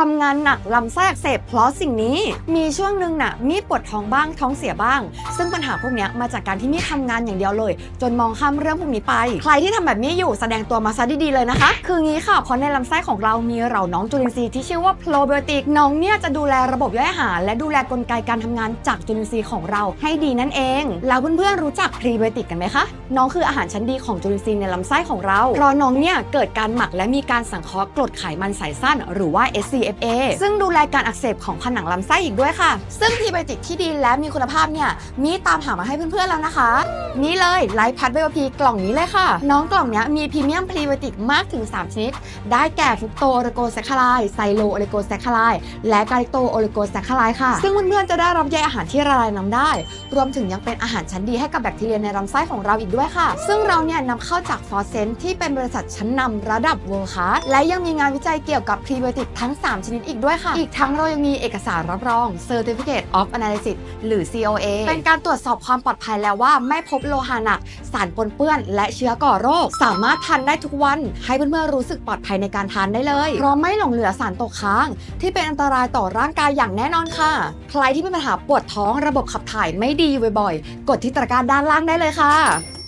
ทำงานหนักลำไส้อักเสบเพราะสิ่งนี้ มีช่วงหนึ่งน่ะมีปวดท้องบ้างท้องเสียบ้าง ซึ่งปัญหาพวกนี้มาจากการที่มีทำงานอย่างเดียวเลย จนมองข้ามเรื่องพวกนี้ไป ใครที่ทำแบบนี้อยู่แสดงตัวมาซะดีๆเลยนะคะ คืองี้ค่ะเพราะในลำไส้ของเรามีเหล่าน้องจุลินทรีย์ที่ชื่อว่าโปรไบโอติกน้องเนี่ยจะดูแลระบบย่อยอาหาร และดูแลกลไกการทำงานจากจุลินทรีย์ของเราให้ดีนั่นเองแล้วเพื่อนๆรู้จักพรีไบโอติกกันไหมคะน้องคืออาหารชั้นดีของจุลินทรีย์ในลำไส้ของเราเพราะน้องเนี่ยเกิดการหมักและมีการสังเคราะห์กรดไขมันสายสั้น หรือว่า SCFA ซึ่งดูแลการอักเสบของผนังลำไส้อีกด้วยค่ะ ซึ่งพรีไบโอติกที่ดีและมีคุณภาพเนี่ยมีตามหามาให้เพื่อนๆแล้วนะคะ นี่เลยไลฟ์พัดไบโอพีกล่องนี้เลยค่ะ น้องกล่องนี้มีพรีเมียมพรีไบโอติกมากถึง 3 ชนิด ได้แก่ฟุกโตโอลิโกแซคคาไลไซโลโอลิโกแซคคาไลและกาลิโตโอลิโกแซคคาไลค่ะ ซึ่งเพื่อนๆจะได้รับใยอาหารที่ละลายน้ำได้ รวมถึงยังเป็นอาหารชั้นดีให้กับแบคทีเรียในลำไส้ของเราอีกด้วยค่ะ ซึ่งเราเนี่ยนำเข้าจากฟอร์เซนที่เป็นบริษัทชั้นนำระดับ World Class และยังมีงานวิจัยเกี่ยวกับพรีไบโอติกทั้ง 3ชนิดอีกด้วยค่ะ อีกทั้งเรายังมีเอกสารรับรอง Certificate of Analysis หรือ COA เป็นการตรวจสอบความปลอดภัยแล้วว่าไม่พบโลหะหนัก สารปนเปื้อน และเชื้อก่อโรค สามารถทานได้ทุกวัน ให้เพื่อนๆรู้สึกปลอดภัยในการทานได้เลยเพราะไม่หลงเหลือสารตกค้าง ที่เป็นอันตรายต่อร่างกายอย่างแน่นอนค่ะ ใครที่มีปัญหาปวดท้องระบบขับถ่ายไม่ดีบ่อยๆกดที่ตะกร้าด้านล่างได้เลยค่ะ